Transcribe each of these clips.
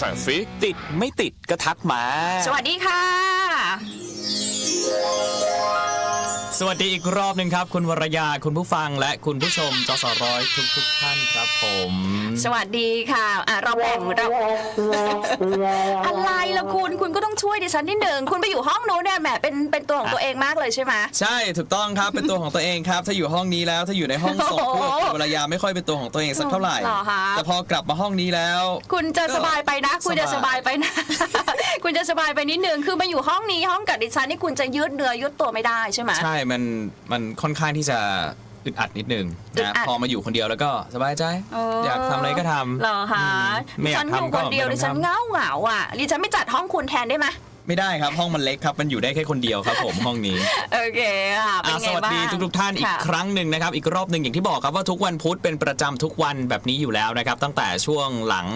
สั่งสิติดไม่ติดก็ทักมา สวัสดีค่ะ สวัสดีอีกรอบหนึ่งครับ คุณวรยาคุณผู้ฟังและคุณผู้ชมจสร้อยทุกทุกๆท่านครับผม สวัสดีค่ะอะเราแบ่งเรา อะไรล่ะคุณคุณก็ต้องช่วยดิฉันนิดหนึ่งคุณไปอยู่ห้องนู้นเนี่ยแหมเป็นเป็นตัวของตัวเองมากเลยใช่ไหม ใช่ถูกต้องครับเป็นตัวของตัวเองครับ ถ้าอยู่ห้องนี้แล้วถ้าอยู่ในห้องสดโอ้โห พวกคุณวรยาไม่ค่อยเป็นตัวของตัวเองสักเท่าไหร่เหรอคะ แต่พอกลับมาห้องนี้แล้ว คุณจะสบายไปนะ คุณจะสสบาบายย ไปนะ คุณจะสบายไปนิดนึงคือมาอยู่ห้องนี้ห้องกับดิฉันนี่คุณจะยืดเนื้อยืดตัวไม่ได้ใช่ไหม ใช่มันมันค่อนข้างที่จะอึดอัดนิดนึงอึดนะอัด พอมาอยู่คนเดียวแล้วก็สบายใจ อยากทำอะไรก็ทำเหรอคะอืมไม่ดิอยาฉักนอยู่ทำก็คนเดียวไม่ดิต้ฉัอนงทเงาเหงาๆอะดิฉันไม่จัดห้องคุณแทนได้ไหมำไม่ได้ครับห้องมันเล็กครับมันอยู่ได้แค่คนเดียวครับผมห้องนี้ โอเคค่ะเป็นอะไงสวัสบ้าง ดีทุกๆท่านอีกค่ะครั้งหนึ่งนะครับ อีกรอบหนึ่งอย่างที่บอกครับว่าทุกวันพุธเป็นประจำทุกวันแบบนี้อยู่แล้วนะครับ ตั้งแต่ช่วงหลัง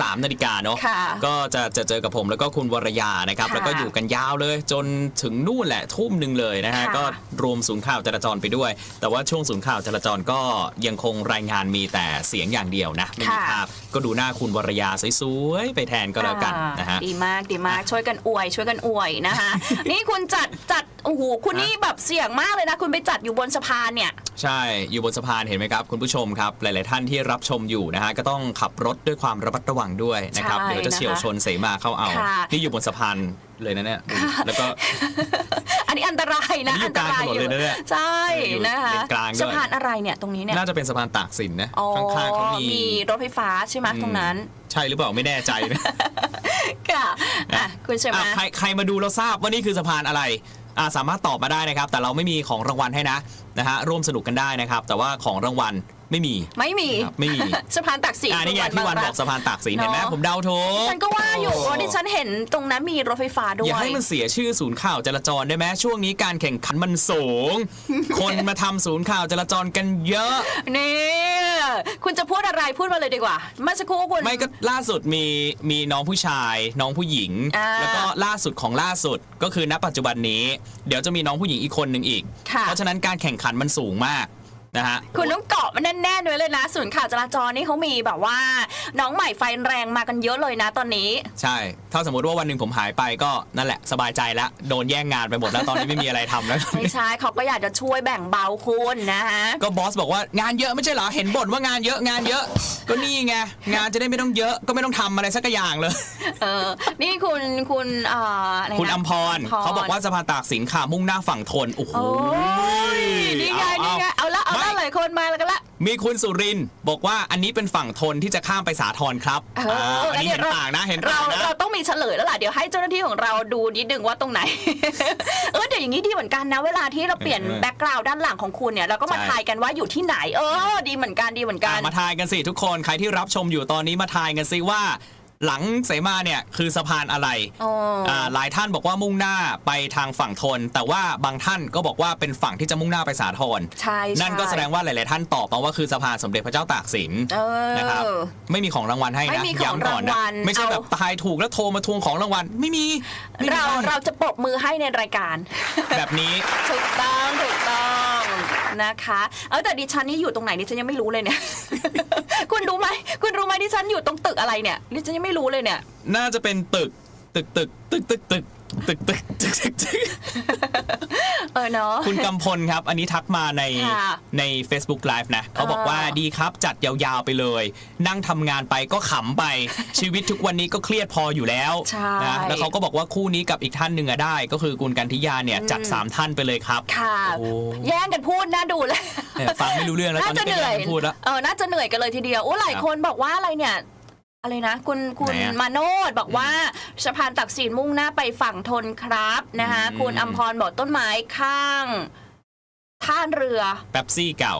13นาฬิกาเนาะค่ะก็จะจะเจอกับผมแล้วก็คุณวรยานะครับ ค่ะแล้วก็อยู่กันยาวเลย จนถึงนู่นแหละทุ่มหนึ่งเลยนะฮะ ค่ะ ก็รวมศูนย์ข่าวจราจรไปด้วย แต่ว่าช่วงศูนย์ข่าวจราจรก็ยังคงรายงานมีแต่เสียงอย่างเดียวนะ ไม่มีค่ะภาพก็ดูหน้าคุณวรยาสวยๆไปแทนก็แล้วกันนะฮะดีมากดีมากช่วยกันอวย ช่วยกันอวยนะคะ นี่คุณจัดจัดโอ้โหคุณนี่แบบเสี่ยงมากเลยนะ คุณไปจัดอยู่บนสะพานเนี่ย ใช่ อยู่บนสะพานเห็นไหมครับ คุณผู้ชมครับ หลาย ๆ ท่านที่รับชมอยู่นะฮะ ก็ต้องขับรถด้วยความระมัดระวังด้วยนะครับ ใช่เดี๋ยวจะเฉียวชนเสมาเข้าเอา ค่ะ นี่อยู่บนสะพานเลยนะเนี่ยดูแล้วก็ อันนี้อันตรายนะอันนี้อยู่กลางถนนเลยนะเนี่ยใช่อยู่นะคะเลนกลางด้วย สะพานอะไรเนี่ยตรงนี้เนี่ยน่าจะเป็นสะพานตากสินนะอ๋อข้างๆเขามีมีรถไฟฟ้าใช่ไหมอืมตรงนั้นใช่หรือเปล่าไม่แน่ใจนะ ค่ะอะคุณใช่ไหม อะใครใครมาดูเราทราบว่านี่คือสะพานอะไรอะสามารถตอบมาได้นะครับ แต่เราไม่มีของรางวัลให้นะนะฮะร่วมสนุกกันได้นะครับ แต่ว่าของรางวัล ไม่มีไม่มีครับไม่มี สะพานตักสินอ่านี่ไงที่วันบอกสะพานตากสินเห็นไหมเนอะ ผมเดาถูกฉันก็ว่าอยู่ว่าดิฉันเห็นตรงนั้นมีรถไฟฟ้าด้วยอย่าให้มันเสียชื่อศูนย์ข่าวจราจรได้ไหมช่วงนี้การแข่งขันมันสูง คนมาทำศูนย์ข่าวจราจรกันเยอะ นี่คุณจะพูดอะไรพูดมาเลยดีกว่าเมื่อสักครู่คุณ ไม่ก็ล่าสุดมีมีน้องผู้ชาย น้องผู้หญิง อ่าแล้วก็ล่าสุดของล่าสุดก็คือณปัจจุบันนี้ เดี๋ยวจะมีน้องผู้หญิงอีกคนหนึ่งอีก ค่ะ เพราะฉะนั้นการแข่งขันมันสูงมาก นะฮะ คุณต้องเกาะมันแน่ๆด้วยเลยนะศูนย์ข่าวจราจรนี่เขามีแบบว่า น้องใหม่ไฟแรงมากันเยอะเลยนะตอนนี้ ใช่ ถ้าสมมติว่าวันหนึ่งผมหายไปก็นั่นแหละสบายใจแล้วโดนแย่งงานไปหมดแล้วตอนนี้ไม่มีอะไรทำแล้ว ไม่ใช่เขาก็อยากจะช่วยแบ่งเบาคุณนะฮะ ก็บอสบอกว่างานเยอะไม่ใช่เหรอ เห็นบ่นว่างานเยอะงานเยอะ ก็นี่ไงงานจะได้ไม่ต้องเยอะก็ไม่ต้องทำอะไรสักอย่างเลย เออ นี่คุณคุณเอ่ออะไรนะคุณอัมพรพรเขาบอกว่าสะพานตากสินค่ะมุ่งหน้าฝั่งทนโอ้โหโอ้ยนี่ไงเอานี่ไงเอา ละเอาละไม่หลายคนมาแล้วกันละ มีคุณสุรินทร์บอกว่าอันนี้เป็นฝั่งทนที่จะข้ามไปสาทรครับเอออันนี้งั้เห็นดี๋ยวต่างนะเห็นเราต่างนะ เราต้องมีเฉลยแล้วล่ะ เดี๋ยวให้เจ้าหน้าที่ของเราดูนิดนึงว่าตรงไหน เออแต่อย่างนี้ดีเหมือนกันนะ เวลาที่เราเปลี่ยนเออแบ็กกราวด์ด้านหลังของคุณเนี่ยเราก็มาใช่ ทายกันว่าอยู่ที่ไหน เออ ดีเหมือนกันดีเหมือนกัน อะมาทายกันสิทุกคนใครที่รับชมอยู่ตอนนี้มาทายกันสิว่า หลังเสมาเนี่ยคือสะพานอะไรอ๋ออ่าหลายท่านบอกว่ามุ่งหน้าไปทางฝั่งทน แต่ว่าบางท่านก็บอกว่าเป็นฝั่งที่จะมุ่งหน้าไปสาทรใช่ใช่นั่นก็แสดงว่าหลาย ๆ ท่านตอบมาว่าคือสะพานสมเด็จพระเจ้าตากสินเออ นะครับไม่มีของรางวัลให้ไม่นะมีของย้ำก่อนนะรางวัลไม่ใช่เอา แบบทายถูกแล้วโทรมาทวงของรางวัลไม่มีไม่มีเราให้เราจะปรบมือให้ในรายการ แบบนี้ ถูกต้อง ถูกต้อง นะคะเออแต่ดิฉันนี่อยู่ตรงไหนดิฉันยังไม่รู้เลยเนี่ย คุณรู้ไหมคุณรู้ไหมดิฉันอยู่ตรงตึกอะไรเนี่ยดิฉันยังไม่รู้เลยเนี่ย น่าจะเป็นตึกตึกตึกตึกตึกตึกตึกตึกตึกตึกตึก เออเนาะ คุณกำพลครับ อันนี้ทักมาในค่ะใน Facebook Live นะเขาบอกว่าเออดีครับจัดยาวๆไปเลย นั่งทำงานไปก็ขำไป ชีวิตทุกวันนี้ก็เครียดพออยู่แล้วใช่นะแล้วเขาก็บอกว่าคู่นี้กับอีกท่านหนึ่งอะได้ ก็คือคุณกันทิยาเนี่ยจัด3ท่านไปเลยครับค่ะโอ้แย่งกันพูดน่าดูเลย เนี่ยฟังไม่รู้เรื่องแล้วตน่าอนจะนี้เหก็นื่อยแย่งกันพูดแล้ว เออน่าจะเหนื่อยกันเลยทีเดียวโอ้หลายครับคนบอกว่าอะไรเนี่ย อะไรนะคุณคุณไหนอะมาโนดบอกว่าสะพานตักสินมุ่งหน้าไปฝั่งทนครับนะคะอืม คุณอัมพรบอกต้นไม้ข้าง ท่าเรือ แป๊บซี่เก่า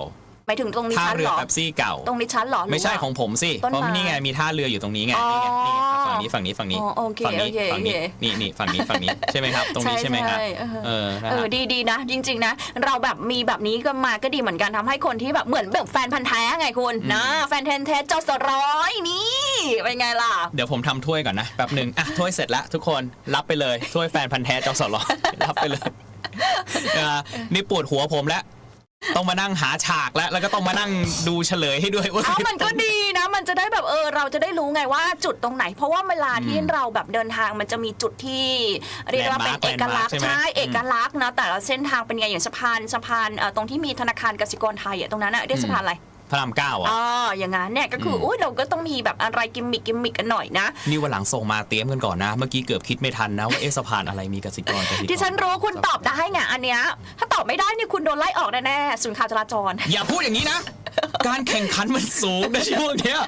หมายถึงตรงนี้ท่าชั้นเรือเหรอ แป๊บซี่เก่า ตรงนี้ชั้นเหรอหรือไม่ใช่ว่า ของผมสิต้นเพราะไม้นี่ไงมีท่าเรืออยู่ตรงนี้ไงอ๋อนี่ไงนี่ไงครับฝั่งนี้ฝั่งนี้ฝั่งนี้อ๋อโอเคฝั่งนี้โอเคฝั่งนี้โอเค นี่นี่ฝั่งนี้ฝั่งนี้ใช่ไหมครับ ตรงนี้ใช่ไหมครับใช่เอเอออนะเอฮะ อดีดีนะ จริง ๆ นะ เราแบบมีแบบนี้ก็มาก็ดีเหมือนกันทำให้คนที่แบบเหมือนแบบแฟนพันธ์แท้ไงคุณนะแฟนเทนเทสจอสร้อยนี่เป็นไงล่ะ เดี๋ยวผมทำถ้วยก่อนนะแป๊บหนึ่งอะถ้วยเสร็จแล้วทุกคนรับไปเลยถ้วยแฟนพันธ์แท้จอสลอรับไปเลยนะนี่ปวดหัวผมแล้ว ต้องมานั่งหาฉากแล้ว แล้วก็ต้องมานั่งดูเฉลยให้ด้วยว่าเอามันก็ดีนะ มันจะได้แบบเออเราจะได้รู้ไงว่าจุดตรงไหน เพราะว่าเวลาที่เราแบบเดินทางมันจะมีจุดที่ เรียกว่าเป็น Landmark เอกลักษณ์ใช่ไหมใช่อืมเอกลักษณ์นะแต่ละเส้นทางเป็นไงอย่างสะพานสะพานเอ่อตรงที่มีธนาคารกสิกรไทยอะตรงนั้นอะเรียกสะพานอะไร พระรามเก้าอะ อ๋ออย่างนั้นเนี่ยก็คืออม อุ้ยเราก็ต้องมีแบบอะไรกิมมิกกิมมิกกันหน่อยนะ นี่วันหลังส่งมาเตรียมกันก่อนนะ เมื่อกี้เกือบคิดไม่ทันนะว่าเอะสะพานอะไรมีกสิกรกสิกรที่ฉันรู้คุณตอบได้ไงอันเนี้ยถ้าตอบไม่ได้นี่คุณโดนไล่ออกแน่ๆศูนย์ข่าวจราจร อย่าพูดอย่างนี้นะ การแข่งขันมันสูงนะช่วงเนี้ย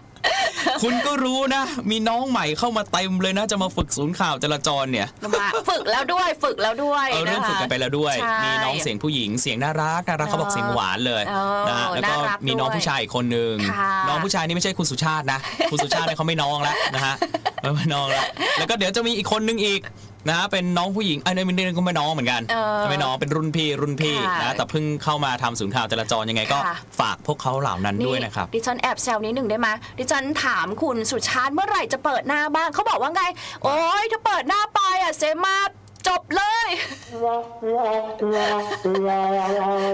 คุณก็รู้นะ มีน้องใหม่เข้ามาเต็มเลยนะจะมาฝึกศูนย์ข่าวจราจรเนี่ยมาฝึกแล้วด้วยฝึกแล้วด้วยเออเริ่มนะคะฝึกกันไปแล้วด้วยใช่มีน้องเสียงผู้หญิงเสียงน่ารักน่ารักเขาบอกเสียงหวานเลยเออนะฮะแล้วก็น่ารักมีน้องด้วยผู้ชายอีกคนนึงค่ะน้องผู้ชายนี่ไม่ใช่คุณสุชาตินะ คุณสุชาติเนี่ยเขาไม่น้องแล้วนะฮะไม่ไม่น้องแล้วแล้วก็เดี๋ยวจะมีอีกคนนึงอีก นะฮะเป็นน้องผู้หญิงไอ้นี่มันก็ไม่น้องเหมือนกันเออไม่น้องเป็นรุ่นพี่รุ่นพี่ค่ะ นะแต่เพิ่งเข้ามาทำศูนย์ข่าวจราจรยังไงก็ค่ะฝากพวกเขาเหล่านั้นด้วยนะครับ ดิฉันแอบแซวนิดหนึ่งได้ไหมดิฉันถามคุณสุชาติเมื่อไหร่จะเปิดหน้าบ้างเขาบอกว่าไง โอ๊ยถ้าเปิดหน้าไปอะเซมาจบเลย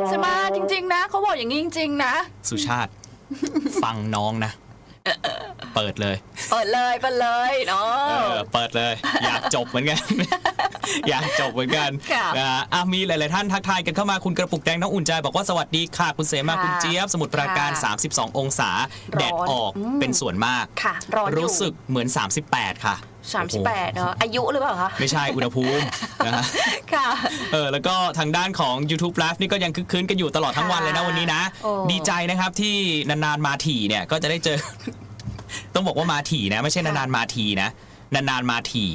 เซมาจริง ๆ นะเขาบอกอย่างนี้จริง ๆ นะ สุชาติ ฟังน้องนะ เปิดเลย เปิดเลยเปิดเลยเนาะเออเปิดเลย อยากจบเหมือนกัน อยากจบเหมือนกันค่ะนะฮะอะมีหลาย ๆ ท่านทักทายกันเข้ามาคุณกระปุกแดงน้องอุ่นใจบอกว่าสวัสดีค่ะ คุณเสมาค่ะคุณเจี๊ยบ สมุทรปราการค่ะ32 องศาร้อนแดดออกอืมเป็นส่วนมากค่ะรออยู่รู้สึกเหมือน 38 ค่ะ สามสิบแปดเนาะอายุหรือเปล่าคะ ไม่ใช่อุณหภูมินะฮะค่ะ เออแล้วก็ทางด้านของ YouTube Live นี่ก็ยังคึกคืนกันอยู่ตลอดทั้งวันเลยนะวันนี้นะ โอ้ ดีใจนะครับที่นานๆมาถี่เนี่ยก็จะได้เจอ ต้องบอกว่ามาถี่นะ ไม่ใช่นานๆมาทีนะ นานๆมาถี่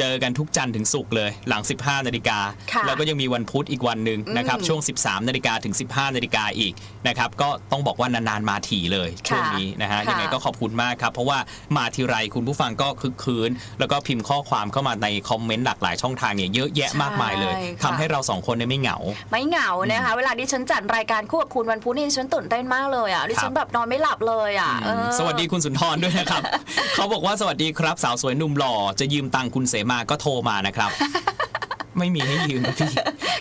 เจอกันทุกจันทร์ถึงศุกร์เลยหลัง 15 นาฬิกา ค่ะแล้วก็ยังมีวันพุธอีกวันหนึ่งนะครับอืมช่วง 13 นาฬิกาถึง 15 นาฬิกาอีกนะครับ ก็ต้องบอกว่านานๆมาถี่เลยช่วงนี้นะฮะค่ะ ยังไงก็ขอบคุณมากครับ เพราะว่ามาทีไรคุณผู้ฟังก็คึกคืน แล้วก็พิมพ์ข้อความเข้ามาในคอมเมนต์หลากหลายช่องทางเนี่ยเยอะแยะมากมายเลยใช่ค่ะทำให้เราสองคนเนี่ยไม่เหงา ไม่เหงานะคะ เวลาดิฉันจัดรายการคู่กับคุณวันพุธนี่ดิฉันตื่นเต้นมากเลยอะดิฉันแบบนอนไม่หลับเลยอะเออ สวัสดีคุณสุนทรด้วยนะครับ เขาบอกว่าสวัสดีครับ สาวสวยหนุ่มหล่อจะยืมตังค์คุณเสมาก็โทรมานะครับ ไม่มีให้ยืมครับพี่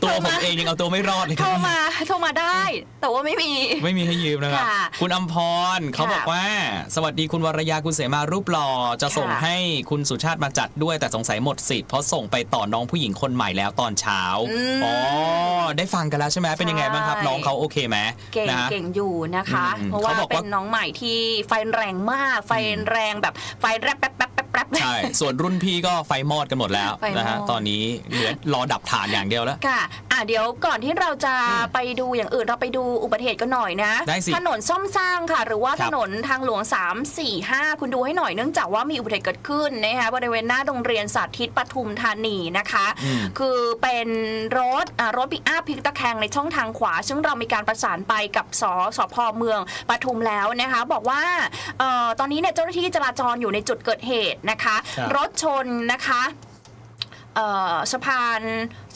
ตัวผมเองยังเอาตัวไม่รอดเลยคโทรัรบมาโทรมาได้ แต่ว่าไม่มี ไม่มีให้ยืมนะครับค่ะคุณอมพรเขาบอกว่า สวัสดีคุณวรยาคุณเสมารูปหล่อจะส่งค่ะ ให้คุณสุชาติมาจัดด้วยแต่สงสัยหมดสิทธิ์เพราะส่งไปต่อน้องผู้หญิงคนใหม่แล้วตอนเช้าอืม อ๋อได้ฟังกันแล้วใช่ไหมเป็นยังไงบ้างครับ ใช่ น้องเขาโอเคไหมเก่งนะ เก่งอยู่นะคะ อืมเพราะว่าเขาบอกว่าเป็นน้องใหม่ที่ไฟแรงมาก ไฟแรงแบบไฟแรบแป๊บแป๊บแป๊บแป๊บใช่ ส่วนรุ่นพี่ก็ไฟมอดกันหมดแล้วไฟมอด นะฮะตอนนี้เหลือรอดับฐานอย่างเดียวแล้ว ค่ะ อะ เดี๋ยวก่อนที่เราจะไปดูอย่างอื่นเราไปดูอุบัติเหตุกันหน่อยนะ ได้สิถนนซ่อมสร้างค่ะ หรือว่าครัถบนนทางหลวง 3 4 5 คุณดูให้หน่อยเนื่องจากว่ามีอุบัติเหตุเกิดขึ้นนะคะบริเวณหน้าโรงเรียนสาธิตปทุมธานีนะคะ อืม คือเป็นรถอ่ารถปิกอัพพลิกตะแคงในช่องทางขวา ซึ่งเรามีการประสานไปกับสสพเมืองปทุมแล้วนะคะ บอกว่าเออตอนนี้เนี่ยเจ้าหน้าที่จราจรอยู่ในจุดเกิดเหตุนะคะครับรถชนนะคะเอ่อ สะพาน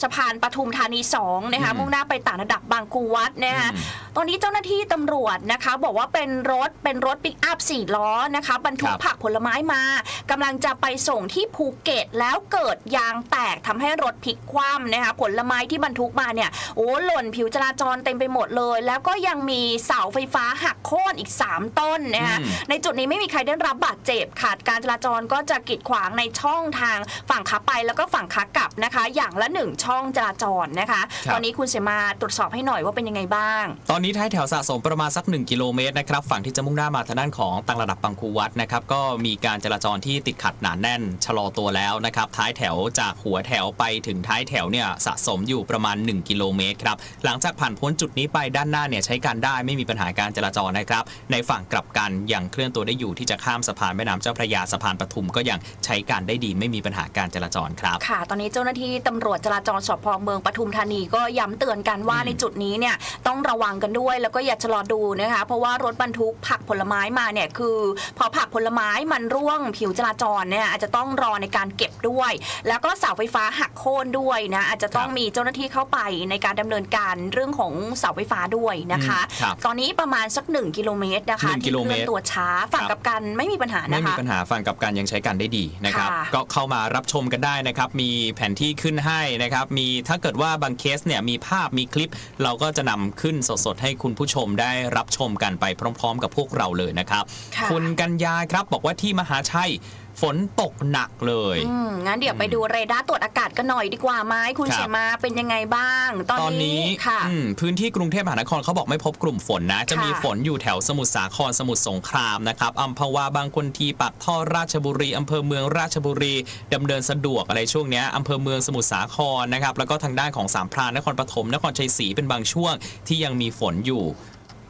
สะพานปทุมธานี2นะคะอืมมุ่งหน้าไปต่างระดับบางคูวัดนะคะอืมตอนนี้เจ้าหน้าที่ตำรวจนะคะบอกว่าเป็นรถเป็นรถปิกอัพสี่ล้อนะคะบรรทุกครับผักผลไม้มากำลังจะไปส่งที่ภูเก็ตแล้วเกิดยางแตกทำให้รถพลิกคว่ำนะคะผลไม้ที่บรรทุกมาเนี่ยโอ้หล่นผิวจราจรเต็มไปหมดเลย แล้วก็ยังมีเสาไฟฟ้าหักโค่นอีก 3 ต้นนะคะอืมในจุดนี้ไม่มีใครได้รับบาดเจ็บขาดการจราจรก็จะกีดขวางในช่องทางฝั่งขาไปแล้วก็ฝั่งขากลับนะคะ อย่างละหนึ่งช่องจราจรนะคะ ครับ ตอนนี้คุณเสมาตรวจสอบให้หน่อยว่าเป็นยังไงบ้าง ตอนนี้ท้ายแถวสะสมประมาณสัก 1 กิโลเมตรนะครับ ฝั่งที่จะมุ่งหน้ามาทางด้านของตังระดับบางคูวัดนะครับ ก็มีการจราจรที่ติดขัดหนาแน่น ชะลอตัวแล้วนะครับ ท้ายแถวจากหัวแถวไปถึงท้ายแถวเนี่ยสะสมอยู่ประมาณ 1 กิโลเมตรครับ หลังจากผ่านพ้นจุดนี้ไปด้านหน้าเนี่ยใช้การได้ไม่มีปัญหาการจราจรนะครับ ในฝั่งกลับกันยังเคลื่อนตัวได้อยู่ที่จะข้ามสะพานแม่น้ำเจ้าพระยาสะพานปทุมก็ยังใช้การได้ดีไม่มีปัญหาการจราจรครับ ค่ะตอนนี้เจ้าหน้าที่ตำรวจจราจรสพเมืองปทุมธานีก็ย้ำเตือนกันว่าอืมในจุดนี้เนี่ยต้องระวังกันด้วย แล้วก็อย่าชะลอดูนะคะเพราะว่ารถบรรทุกผักผลไม้มาเนี่ยคือ พอผักผลไม้มันร่วงผิวจราจรเนี่ยอาจจะต้องรอในการเก็บด้วย แล้วก็เสาไฟฟ้าหักโค่นด้วยนะอาจจะต้องครับมีเจ้าหน้าที่เข้าไปในการดำเนินการเรื่องของเสาไฟฟ้าด้วยนะคะอืมครับตอนนี้ประมาณสัก 1 กิโลเมตรนะคะหนึ่งกิที่โลเคเมลื่ตอรนตัวช้าฝั่งครับกับกันไม่มีปัญหาไม่นะมีคะปัญหาฝั่งกับการยังใช้กันได้ดีนะครับค่ะก็เข้ามารับชมกันได้นะครับมีมีแผนที่ขึ้นให้นะครับ มีถ้าเกิดว่าบางเคสเนี่ยมีภาพมีคลิป เราก็จะนำขึ้นสดๆ ให้คุณผู้ชมได้รับชมกันไปพร้อม ๆ กับพวกเราเลยนะครับ ค่ะณกัญญาครับบอกว่าที่มหาชัย ฝนตกหนักเลย อืมงั้นเดี๋ยวไปดูเรดาร์ตรวจอากาศกันหน่อยดีกว่าไหมคุณครับเสมาเป็นยังไงบ้าง ตอนตอนนี้นี้ค่ะ อืมพื้นที่กรุงเทพมหานครเขาบอกไม่พบกลุ่มฝนนะจะค่ะมีฝนอยู่แถวสมุทรสาครสมุทรสงครามนะครับอัมพวาบางคนทีปักท่อราชบุรีอำเภอเมืองราชบุรีดำเนินสะดวกอะไรช่วงเนี้ยอำเภอเมืองสมุทรสาครนะครับแล้วก็ทางด้านของสามพรานนครปฐมนครชัยศรีเป็นบางช่วงที่ยังมีฝนอยู่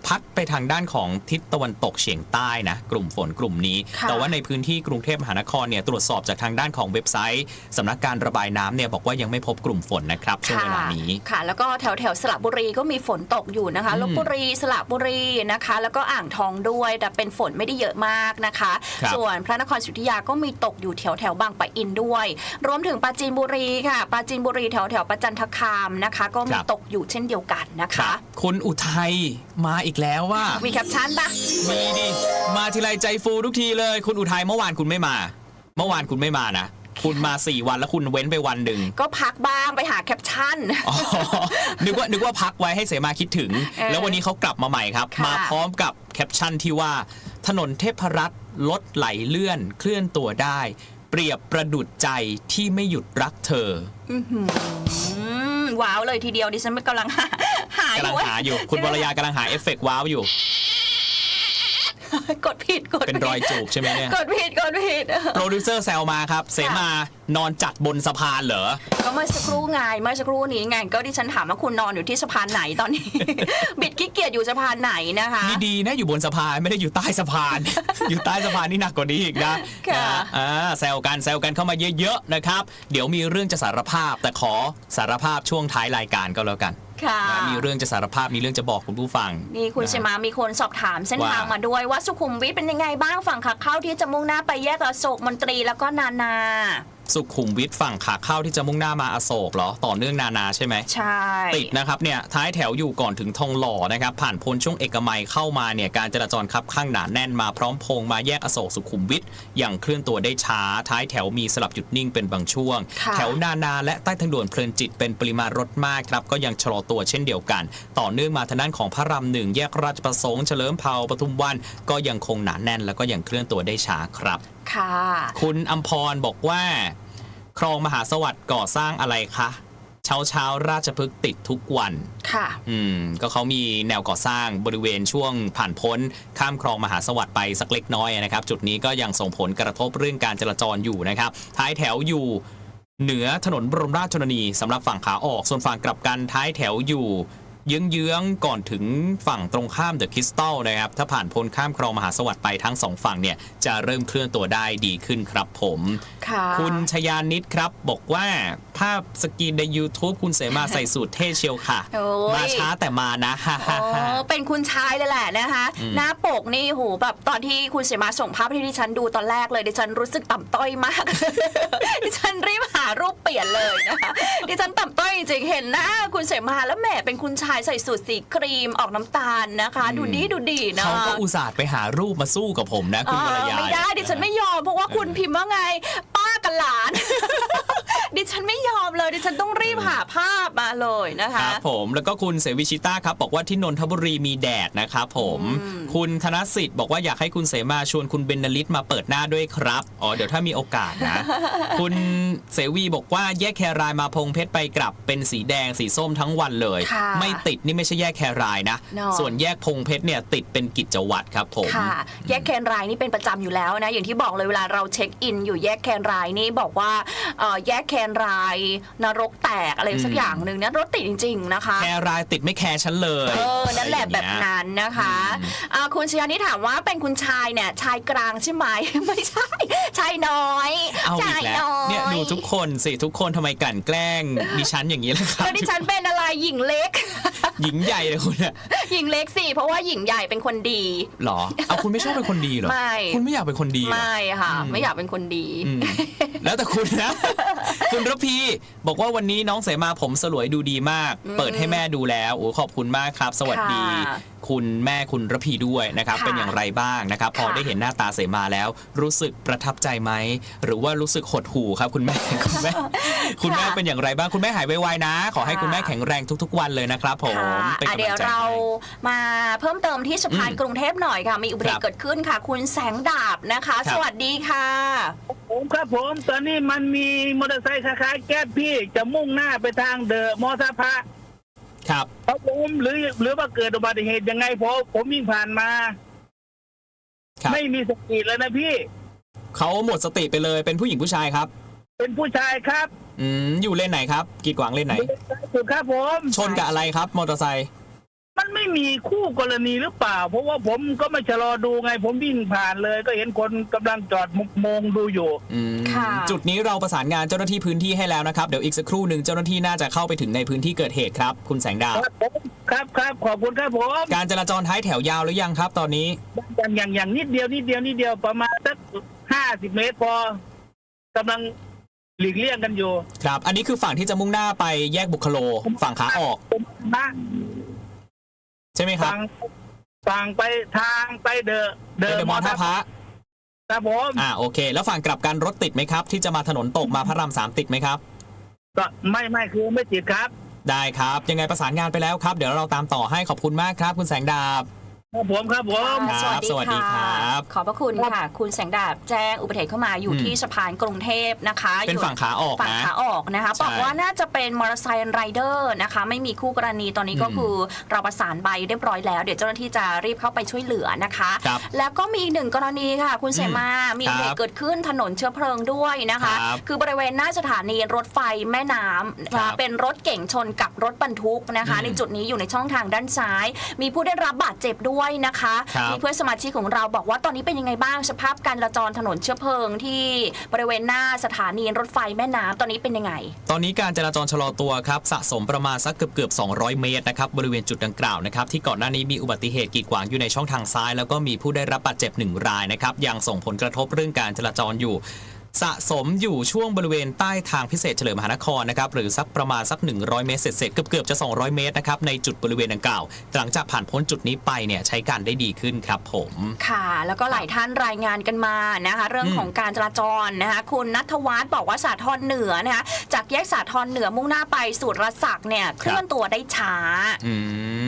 พัดไปทางด้านของทิศตะวันตกเฉียงใต้นะกลุ่มฝนกลุ่มนี้ ค่ะแต่ว่าในพื้นที่กรุงเทพมหานครเนี่ยตรวจสอบจากทางด้านของเว็บไซต์สำนักการระบายน้ำเนี่ยบอกว่ายังไม่พบกลุ่มฝนนะครับช่วงเวลานี้ ค่ะ แล้วก็แถวแถวๆสระบุรีก็มีฝนตกอยู่นะคะอืมลบบุรีสระบุรีนะคะ แล้วก็อ่างทองด้วย แต่เป็นฝนไม่ได้เยอะมากนะคะ ครับส่วนพระนครศรีอยุธยาก็มีตกอยู่แถวแถวๆบางปะอินด้วย รวมถึงปราจีนบุรีค่ะปราจีนบุรีแถวแถวๆประจันทคามนะคะ ก็มีตกอยู่เช่นเดียวกันนะครัคะ บคุณอุทัยมาอีกแล้วว่า มีแคปชั่นปะมีดิ มาทีไรใจฟูทุกทีเลย คุณอุทัยเมื่อวานคุณไม่มา เมื่อวานคุณไม่มานะ คุณมา 4 วันแล้วคุณเว้นไปวันหนึ่ง ก็พักบ้างไปหาแคปชั่น อ๋อนึกว่านึกว่าพักไว้ให้เสมาคิดถึง เออแล้ววันนี้เขากลับมาใหม่ครับ ค่ะ มาพร้อมกับแคปชั่นที่ว่า ถนนเทพรัตน์รถไหลเลื่อน เคลื่อนตัวได้ เปรียบประดุดใจที่ไม่หยุดรักเธอ อื้อหือ ว้าวเลยทีเดียวดิฉันกำลังหาหากำลังว่า หาอยู่ คุณวรยากำลังหาเอฟเฟกต์ว้าวอยู่ กดผิดกดเป็นรอยผิดจูบใช่ไหมเนี่ย กดผิดกดผิด โปรดิวเซอร์แซวมาครับ เสมานอนจัดบนสะพานเหรอ ก็เมื่อสักครู่ไงเมื่อสักครู่นี้ไงก็ดิฉันถามว่าคุณนอนอยู่ที่สะพานไหนตอนนี้ บิดขี้เกียจอยู่สะพานไหนนะคะนี่ดีนะอยู่บนสะพานไม่ได้อยู่ใต้สะพาน อยู่ใต้สะพานนี่หนักกว่านี้อีกนะค่ะนะอ่าแซวกันแซวกันเข้ามาเยอะๆนะครับ เดี๋ยวมีเรื่องจะสารภาพแต่ขอสารภาพช่วงท้ายรายการก็แล้วกัน ค่ะ นะมีเรื่องจะสารภาพมีเรื่องจะบอกคุณผู้ฟังนี่คุณนะเชมามีคนสอบถามเส้นทางว่ามาด้วยว่าสุขุมวิทเป็นยังไงบ้างฝั่งขาเข้าที่จะมุ่งหน้าไปแยกอโศกมนตรีแล้วก็นานา สุขุมวิทฝั่งขาเข้าที่จะมุ่งหน้ามาอโศกเหรอ ต่อเนื่องนานาใช่ไหมใช่ ติดนะครับเนี่ยท้ายแถวอยู่ก่อนถึงทองหล่อนะครับ ผ่านพ้นช่วงเอกมัยเข้ามาเนี่ยการจราจรคับข้างหนาแน่นมาพร้อมพงมาแยกอโศกสุขุมวิทอย่างเคลื่อนตัวได้ช้า ท้ายแถวมีสลับหยุดนิ่งเป็นบางช่วงค่ะแถวนานาและใต้ทางด่วนเพลินจิตเป็นปริมาณรถมากครับก็ยังชะลอตัวเช่นเดียวกัน ต่อเนื่องมาทางด้านของพระรามหนึ่งแยกราชประสงค์เฉลิมเผ่าปทุมวันก็ยังคงหนาแน่นแล้วก็ยังเคลื่อนตัวได้ช้าครับ ค่ะ คุณอัมพรบอกว่าคลองมหาสวัสดิ์ก่อสร้างอะไรคะเช้าเช้าๆราชพฤกษ์ติดทุกวัน ค่ะ อืม ก็เขามีแนวก่อสร้างบริเวณช่วงผ่านพ้น ข้ามคลองมหาสวัสดิ์ไปสักเล็กน้อยนะครับ จุดนี้ก็ยังส่งผลกระทบเรื่องการจราจรอยู่นะครับ ท้ายแถวอยู่เหนือถนนบรมราชชนนีสำหรับฝั่งขาออก ส่วนฝั่งกลับกันท้ายแถวอยู่ เยื้องๆก่อนถึงฝั่งตรงข้ามเดอะคริสตัลนะครับ ถ้าผ่านพ้นข้ามคลองมหาสวัสดิ์ไปทั้งสองฝั่งเนี่ยจะเริ่มเคลื่อนตัวได้ดีขึ้นครับผมค่ะคุณชยานิดครับบอกว่าภาพสกรีนใน YouTube คุณเสมาใส่สูตรเท่เชียวค่ะ โอ้ย มาช้าแต่มานะฮ่าฮ่าอ๋ฮ่าอเป็นคุณชายเลยแหละนะคะ อืม หน้าปกนี่โหแบบตอนที่คุณเสมาส่งภาพให้ดิฉันดูตอนแรกเลยดิฉันรู้สึกต่ำต้อยมาก ดิฉันรีบหารูปเปลี่ยนเลยนะคะดิฉันต่ำต้อยจริงๆเห็นหน้าคุณเสมาแล้วแหมเป็นคุณชายใส่สูทสีครีมออกน้ำตาลนะคะ ดูดีดูดีนะเขาก็อุตส่าห์ไปหารูปมาสู้กับผมนะคุณวรยาไม่ได้ดิฉันไม่ยอม เพราะว่าคุณพิมพ์ว่าไง ป้ากับหลาน ดิฉันไม่ยอมเลย ดิฉันต้องรีบหาภาพมาเลยนะคคะ รับผมแล้วก็คุณเสวิชิต้าครับบอกว่าที่นนทบุรีมีแดดนะครับผม อืม คุณธนสิทธิ์บอกว่าอยากให้คุณเสมาชวนคุณเบนนลิตมาเปิดหน้าด้วยครับอ๋อเดี๋ยวถ้ามีโอกาสนะ คุณเสวีบอกว่าแยกแครายมาพงเพชรไปกลับ เป็นสีแดงสีส้มทั้งวันเลย ค่ะไม่ติดนี่ไม่ใช่แยกแครายนะ เนอะ ส่วนแยกพงเพชรเนี่ยติดเป็นกิจวัตรครับผม ค่ะ แยกแคนรายนี่เป็นประจำอยู่แล้วนะ อย่างที่บอกเลยเวลาเราเช็คอิน อยู่แยกแคนรายนี่บอกว่าเอ่อแยกแคนรายนรกแตกอะไรสักอืมอย่างหนึ่งนะรถติดจริง ๆ นะคะ แครายติดไม่แคร์ฉันเลยเออ นั่นแหละแบบนั้นนะคะอ่าคุณชยานี่ถามว่าเป็นคุณชายเนี่ยชายกลางใช่ไหม ไม่ใช่ ชายน้อยเอาอีชากยแล้วน้อยเนี่ยดูทุกคนสิทุกคนทำไมกลั่นแกล้งดิฉันอย่างนี้ล่ะครับแล้วดิฉันเป็นอะไรหญิงเล็ก หญิงใหญ่เลยคุณเนี่ย หญิงเล็กสิเพราะว่าหญิงใหญ่เป็นคนดี หรอ เอาคุณไม่ชอบเป็นคนดีเหรอ ไม่ คุณไม่อยากเป็นคนดีเหรอ ไม่ค่ะ อืม ไม่อยากเป็นคนดี อืมแล้วแต่คุณนะ คุณระพีบอกว่าวันนี้น้องเสมาผมสลวยดูดีมาก อืมเปิดให้แม่ดูแล้วโอ้ขอบคุณมากครับ สวัสดี ค่ะคุณแม่คุณระพีด้วยนะครับ ค่ะเป็นอย่างไรบ้างนะครับ พอค่ะ ได้เห็นหน้าตาเสมาแล้ว รู้สึกประทับใจไหมหรือว่ารู้สึกหดหู่ครับ คุณแม่ คุณแม่คุณแม่เป็นอย่างไรบ้างคุณแม่หายไวๆนะ ขอให้คุณแม่แข็งแรงทุก ๆ วันเลยนะครับผมค่ะเป็นอะกำเดี๋ลัยวงใจเราให้มาเพิ่มเติมที่สะพานอืมกรุงเทพหน่อยค่ะ มีอุบัติเหครัตุบเกิดขึ้นค่ะ คุณแสงดาบนะคะครับสวัสดีค่ะ ผมครับผมตอนนี้มันมีมอเตอร์ไซค์คล้ายๆแก๊สพี่จะมุ่งหน้าไปทางเดอะมอสาพะครับ ครับผมหรือหรือว่าเกิดอุบัติเหตุยังไงผมผมวิ่งผ่านมา ครับ ไม่มีสติเลยนะพี่ เขาหมดสติไปเลยเป็นผู้หญิงผู้ชายครับ เป็นผู้ชายครับอืมอยู่เลนไหนครับกีดขวางเลนไหนถูกครับผมชนกับอะไรครับมอเตอร์ไซค์ มันไม่มีคู่กรณีหรือเปล่า เพราะว่าผมก็ไม่ชะลอดูไง ผมวิ่งผ่านเลย ก็เห็นคนกำลังจอดมองดูอยู่อืมค่ะ จุดนี้เราประสานงานเจ้าหน้าที่พื้นที่ให้แล้วนะครับ เดี๋ยวอีกสักครู่หนึ่งเจ้าหน้าที่น่าจะเข้าไปถึงในพื้นที่เกิดเหตุครับ คุณแสงดาว ครับผมครับครับขอบคุณครับผมการจราจรท้ายแถวยาวหรือยังครับตอนนี้ อย่างอย่างอย่างนิดเดียวนิดเดียวนิดเดียวประมาณสักห้าสิบเมตรพอกำลังหลีกเลี่ยงกันอยู่ครับ อันนี้คือฝั่งที่จะมุ่งหน้าไปแยกบุคโล ฝั่งขาออก ผมนะ ใช่ไหมครับฝั่งฝั่งไปทางไปเดอะเดอะมอลล์ท่าพระครับผมอ่าโอเค แล้วฝั่งกลับกันรถติดไหมครับ ที่จะมาถนนตกมาพระรามสามติดไหมครับ ก็ไม่ไม่คือไม่ติดครับ ได้ครับ ยังไงประสานงานไปแล้วครับ เดี๋ยวเราตามต่อให้ขอบคุณมากครับ คุณแสงดาบ ครับผมครับผม ครับสวัสดีครับ ขอบพระคุณค่ะ คุณแสงดาบแจ้งอุบัติเหตุเข้ามาอยู่อืมที่สะพานกรุงเทพนะคะเป็นอยู่ฝั่งขาออกฝั่งนะขาออกนะคะใช่บอกว่าน่าจะเป็นมอเตอร์ไซค์ไรเดอร์นะคะ ไม่มีคู่กรณีตอนนี้ก็อืมคือเราประสานใบเรียบร้อยแล้ว เดี๋ยวเจ้าหน้าที่จะรีบเข้าไปช่วยเหลือนะคะครับแล้วก็มีอีกหนึ่งกรณีค่ะ คุณเสมา มีเหครัตุบเกิดขึ้นถนนเชื้อเพลิงด้วยนะคะครับคือบริเวณหน้าสถานีรถไฟแม่น้ำนะครัคะบเป็นรถเก่งชนกับรถบรรทุกนะคะอืมในจุดนี้อยู่ในช่องทางด้านซ้าย มีผู้ได้รับบาดเจ็บด้วยนะคะครับมีเพื่อนสมาชิกของเราบอกว่าตอนนี้เป็นยังไงบ้างสภาพการจราจรถนนเชื้อเพลิงที่บริเวณหน้าสถานีรถไฟแม่น้ำตอนนี้เป็นยังไง ตอนนี้การจราจรชะลอตัวครับสะสมประมาณสักเกือบเกือบๆ200 เมตรนะครับบริเวณจุดดังกล่าวนะครับที่ก่อนหน้านี้มีอุบัติเหตุกีดขวางอยู่ในช่องทางซ้าย แล้วก็มีผู้ได้รับบาดเจ็บหนึ่งรายนะครับยังส่งผลกระทบเรื่องการจราจรอยู่ สะสมอยู่ช่วงบริเวณใต้ทางพิเศษเฉลิมมหานครนะครับหรือสักประมาณสัก 100 เมตรเศษๆเกือบเกือบๆจะ 200 เมตรนะครับในจุดบริเวณดังกล่าว หลังจากผ่านพ้นจุดนี้ไปเนี่ยใช้การได้ดีขึ้นครับผมค่ะ แล้วก็หลายท่านรายงานกันมานะคะเรื่องอืมของการจราจรนะคะคุณนัทวัฒน์บอกว่าสาทรเหนือนะคะจากแยกสาทรเหนือมุ่งหน้าไปสู่รศักดิ์เนี่ยเคลื่อนตัวได้ช้า อื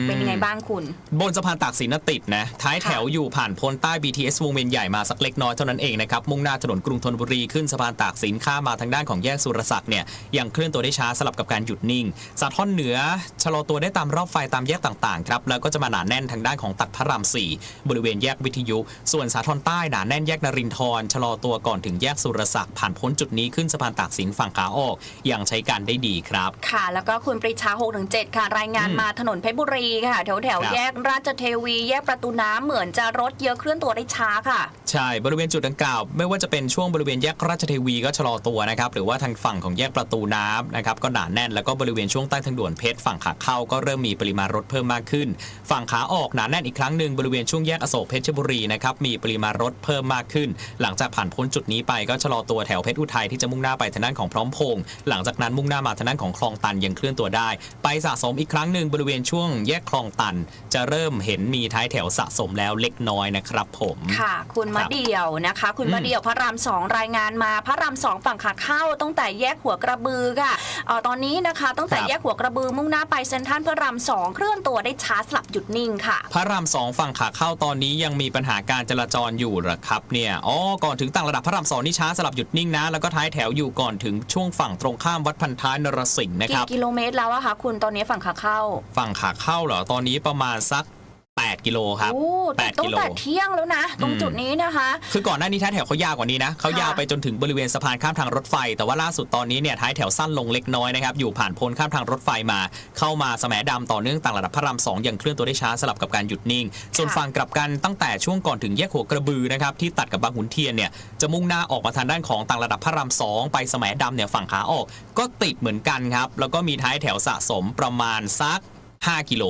ม เป็นยังไงบ้างคุณ บนสะพานตากสินน่ะติดนะ ท้ายแถวอยู่ผ่านพ้นใต้ BTS วงเวียนใหญ่มาสักเล็กน้อยเท่านั้นเองนะครับมุ่งหน้าถนนกรุงธนบุรีขึ้นสะพานตากสินข้ามมาทางด้านของแยกสุรศักดิ์เนี่ยยังเคลื่อนตัวได้ช้าสลับกับการหยุดนิ่งสาทรเหนือชะลอตัวได้ตามรอบไฟตามแยกต่างๆครับแล้วก็จะมาหนาแน่นทางด้านของตัดพระราม4บริเวณแยกวิทยุ ส่วนสาทรใต้หนาแน่นแยกนรินทร์ชะลอตัวก่อนถึงแยกสุรศักดิ์ผ่านพ้นจุดนี้ขึ้นสะพานตากสินฝั่งขาออกยังใช้การได้ดีครับ ค่ะ แล้วก็คุณปรีชา6ถึง7ค่ะรายงานอืมมาถนนเพชรบุรีค่ะ แถวแถวๆครับแยกราชเทวี แยกประตูน้ำเหมือนจะรถเยอะเคลื่อนตัวได้ช้าค่ะ ใช่บริเวณจุดดังกล่าว ไม่ว่าจะเป็นช่วงบริเวณแยกราชเทวีก็ชะลอตัวนะครับหรือว่าทางฝั่งของแยกประตูน้ำนะครับก็หนาแน่นแล้วก็บริเวณช่วงใต้ทางด่วนเพชรฝั่งขาเข้าก็เริ่มมีปริมาณรถเพิ่มมากขึ้น ฝั่งขาออกหนาแน่นอีกครั้งหนึ่งบริเวณช่วงแยกอโศกเพชรบุรีนะครับมีปริมาณรถเพิ่มมากขึ้น หลังจากผ่านพ้นจุดนี้ไปก็ชะลอตัวแถวเพชรอุทัยที่จะมุ่งหน้าไปทางด้านของพร้อมพงษ์หลังจากนั้นมุ่งหน้ามาทางด้านของคลองตันยังเคลื่อนตัวได้ ไปสะสมอีกครั้งหนึ่งบริเวณช่วงแยกคลองตัน จะเริ่มเห็นมีท้ายแถวสะสมแล้วเล็กน้อยนะครับผมค่ะ คุณครัมะบเดี่ยวนะคะ คุณอืมมะเดี่ยวพระรามสองรายงานมาพระรามสองฝั่งขาเข้าตั้งแต่แยกหัวกระบือค่ะเอ่อตอนนี้นะคะตั้งแต่ครับแยกหัวกระบือมุ่งหน้าไปเซ็นทรัลพระรามสองเคลื่อนตัวได้ช้าสลับหยุดนิ่งค่ะ พระรามสองฝั่งขาเข้าตอนนี้ยังมีปัญหาการจราจรอยู่เหรอครับเนี่ยอ๋อก่อนถึงต่างระดับพระรามสองนี่ช้าสลับหยุดนิ่งนะ แล้วก็ท้ายแถวอยู่ก่อนถึงช่วงฝั่งตรงข้ามวัดพันท้ายนรสิงห์นะคกี่รับกิโลเมตรแล้วอะคะคุณตอนนี้ฝั่งขาเข้า ฝั่งขาเข้าเหรอ ตอนนี้ประมาณสัก 8 กิโลครับ โอ้แต่8ตั้กิงโล แต่เที่ยงแล้วนะ ตรงอืม จุดนี้นะคะ คือก่อนหน้านี้ท้ายแถวเขายาวกว่านี้นะเขาค่ะยาวไปจนถึงบริเวณสะพานข้ามทางรถไฟ แต่ว่าล่าสุดตอนนี้เนี่ยท้ายแถวสั้นลงเล็กน้อยนะครับอยู่ผ่านพ้นข้ามทางรถไฟมา เข้ามาสมดำต่อเนื่องต่างระดับพระรามสองยังเคลื่อนตัวได้ช้าสลับกับการหยุดนิ่ง ส่วนฝั่งกลับกันตั้งแต่ช่วงก่อนถึงแยกหัวกระบือนะครับที่ตัดกับบางขุนเทียนเนี่ยจะมุ่งหน้าออกมาทางด้านของต่างระดับพระรามสองไปสมดำเนี่ยฝั่งขาออก ก็ติดเหมือนกันครับแล้วก็มีท้ายแถวสะสมประมาณสัก 5 กิโล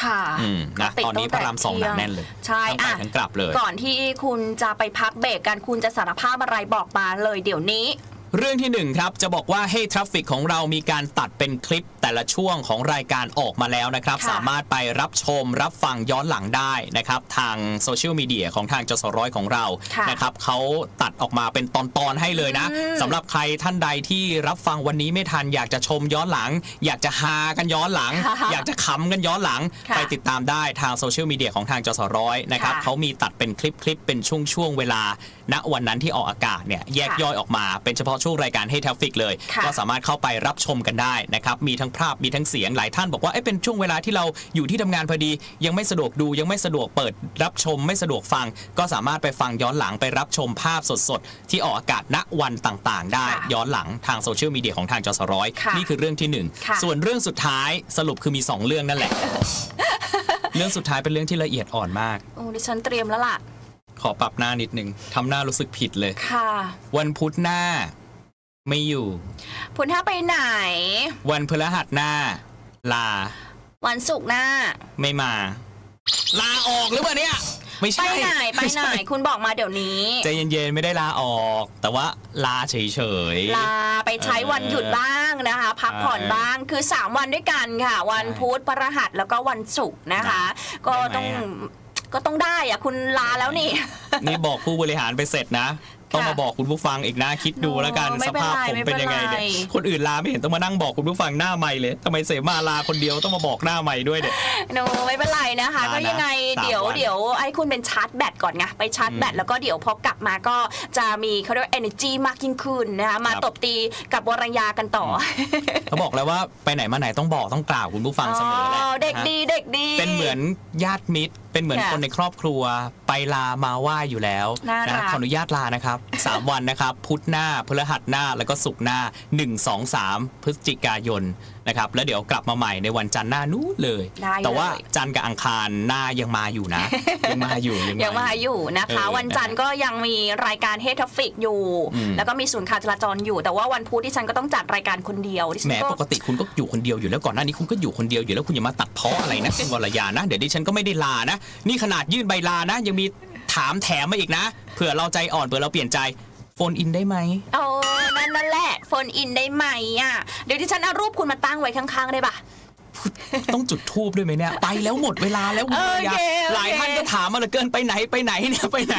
ค่ะอืมนะก็ติดตอนนี้พระรามสองหนาแน่นเลยใช่ทั้งไปอะทั้งกลับเลย ก่อนที่คุณจะไปพักเบรกกันคุณจะสารภาพอะไรบอกมาเลยเดี๋ยวนี้ เรื่องที่หนึ่งครับ จะบอกว่าให้ทราฟฟิกของเรามีการตัดเป็นคลิปแต่ละช่วงของรายการออกมาแล้วนะครับค่ะสามารถไปรับชมรับฟังย้อนหลังได้นะครับ ทางโซเชียลมีเดียของทางจสร้อยของเราค่ะนะครับเขาตัดออกมาเป็นตอนๆให้เลยนะอืมสำหรับใครท่านใดที่รับฟังวันนี้ไม่ทันอยากจะชมย้อนหลัง อยากจะฮากันย้อนหลังค่ะอยากจะขำกันย้อนหลังค่ะไปติดตามได้ทางโซเชียลมีเดียของทางจสร้อยนะครับค่ะเขามีตัดเป็นคลิปคลิปๆเป็นช่วงๆเวลาณวันนั้นที่ออกอากาศเนี่ยแยกค่ะย่อยออกมา เป็นเฉพาะช่วงรายการให้ทราฟฟิกเลยค่ะก็สามารถเข้าไปรับชมกันได้นะครับมีทั้งภาพมีทั้งเสียงหลายท่านบอกว่าเอ้ยเป็นช่วงเวลาที่เราอยู่ที่ทำงานพอดี ยังไม่สะดวกดูยังไม่สะดวกเปิดรับชม ไม่สะดวกฟัง ก็สามารถไปฟังย้อนหลังไปรับชมภาพสดๆ ที่ออกอากาศณวันต่างๆ ได้ค่ะย้อนหลังทางโซเชียลมีเดียของทางจสร้อยค่ะนี่คือเรื่องที่หนึ่งค่ะส่วนเรื่องสุดท้ายสรุปคือมีสองเรื่องนั่นแหละ เรื่องสุดท้ายเป็นเรื่องที่ละเอียดอ่อนมากโอ้ดิฉันเตรียมแล้วล่ะ ขอปรับหน้านิดนึงทำหน้ารู้สึกผิดเลย ค่ะ วันพุธหน้า ไม่อยู่พุนท่าไปไหน วันพฤหัสหน้า ลา วันศุกร์หน้า ไม่มา ลาออกหรือเปล่าเนี่ย ไม่ไปใช่ไหน ไปม่ไหน ใช่คุณบอกมาเดี๋ยวนี้ ใจเย็นๆไม่ได้ลาออก แต่ว่าลาเฉยๆลาไปใช้วันหยุดบ้างนะคะ พักผ่อนบ้างคือ 3 วันด้วยกันค่ะ วันพุธพฤหัสแล้วก็วันศุกร์นะคะ ก็ต้องได้ไหมอะ ก็ต้องได้อะคุณลาแล้วนี่ นี่บอกผู้บริหารไปเสร็จนะ ต้องมาบอกคุณผู้ฟังอีกนะคิดดูแล้วกันโอ้ไม่สเป็นภาพไรผมไม่เป็นยังไงเป็นไรเนี่ยคนอื่นลาไม่เห็นต้องมานั่งบอกคุณผู้ฟังหน้าไม่เลยทำไมเสมาลาคนเดียวต้องมาบอกหน้าไม่ด้วยเนี่ยโนไม่เป็นไรนะคะลานะก็ยังไงสามเดี๋ยววันเดี๋ยวให้คุณเป็นชาร์จแบตก่อนไงไปชาร์จแบตอืมแล้วก็เดี๋ยวพอกลับมาก็จะมีเขาเรียกว่า energy มากยิ่งขึ้นนะคะมาครับตบตีกับวรยากันต่อเขาบอกแล้วว่าไปไหนมาไหนต้องบอกต้องกล่าวคุณผู้ฟังเสมอแหละเด็กนะฮะดีเด็กดี เป็นเหมือนญาติมิตรเป็นเหมือนค่ะคนในครอบครัวไปลามาไหว้อยู่แล้วน่ารันะกขออนุญาตลานะครับ3 วันนะครับ พุธหน้าพฤหัสหน้าแล้วก็ศุกร์หน้า 1 2 3 พฤศจิกายนนะครับ แล้วเดี๋ยวกลับมาใหม่ในวันจันทร์หน้านู้นเลย ได้เลย แต่ว่าจันทร์กับอังคารหน้ายังมาอยู่นะ ยังมาอยู่ ยังมาอยู่นะคะ เออวันจันทร์ก็ยังมีรายการเฮทฟิกอยู่ อืม แล้วก็มีศูนย์ข่าวจราจรอยู่ แต่ว่าวันพุธที่ฉันก็ต้องจัดรายการคนเดียวดิฉัแหมนก็ปกติคุณก็อยู่คนเดียวอยู่แล้วก่อนหน้านี้คุณก็อยู่คนเดียวอยู่แล้วคุณอย่ามาตัดเพ้ออะไรนะ คุณวรยานะ เดี๋ยวดิฉันก็ไม่ได้ลานะ นี่ขนาดยื่นใบลานะ ยังมี ถามแถมมาอีกนะ เผื่อเราใจอ่อนเผื่อเราเปลี่ยนใจโฟนอินได้ไหม โอ้นั่นนั่นแหละโฟนอินได้ไหมอะ เดี๋ยวดิฉันเอารูปคุณมาตั้งไว้ข้างๆได้ปะ ต้องจุดทูบด้วยไหมเนี่ย ไปแล้วหมดเวลาแล้วคุณโอวรยาเคโอเค หลายท่านก็ถามมาเหลือเกินไปไหนไปไหนเนี่ยไปไหน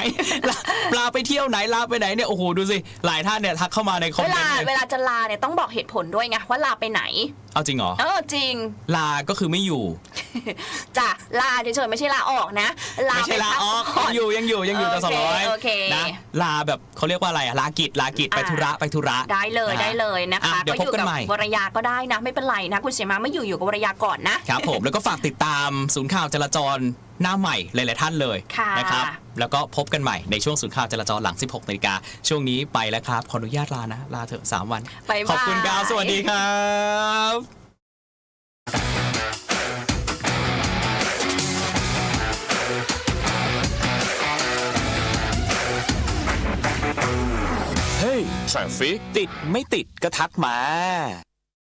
ลาปลาไปเที่ยวไหนลาไปไหนเนี่ยโอ้โหดูสิหลายท่านเนี่ยทักเข้ามาในคอมเวเมนลาต์เลเวยลาจะลาเนี่ยต้องบอกเหตุผลด้วยไงว่าลาไปไหน เอาจริงเหรอ เออจริง ลาก็คือไม่อยู่ จ้ะลาเฉยๆไม่ใช่ลาออกนะ ลาไม่ใช่ลาออกไปพัยังผ่นอยู่ยังอยู่ยังอยู่จะโอสองเคร้อยโอเคนะลาแบบเขาเรียกว่าอะไรอะลากิจลากิจไปอ่าธุระไปธุระได้เลยนะฮะได้เลยนะคะอะเดี๋ยวก็อยู่พบกันกับใหม่วรยาก็ได้นะ ไม่เป็นไรนะ คุณเสมาไม่อยู่อยู่กับวรยาก่อนนะครับผมแล้วก็ฝากติดตามศูนย์ข่าวจราจรหน้าใหม่หลาย ๆ ท่านเลยค่ะนะครับแล้วก็พบกันใหม่ในช่วงศูนย์ข่าวจราจรหลัง 16นาฬิกาช่วงนี้ไปแล้วครับ ขออนุญาตลานะ ลาเถอะ 3 วันบ๊ายบายขอบคุณครับสวัสดีครับ สายฟิกติดไม่ติดก็ทักมา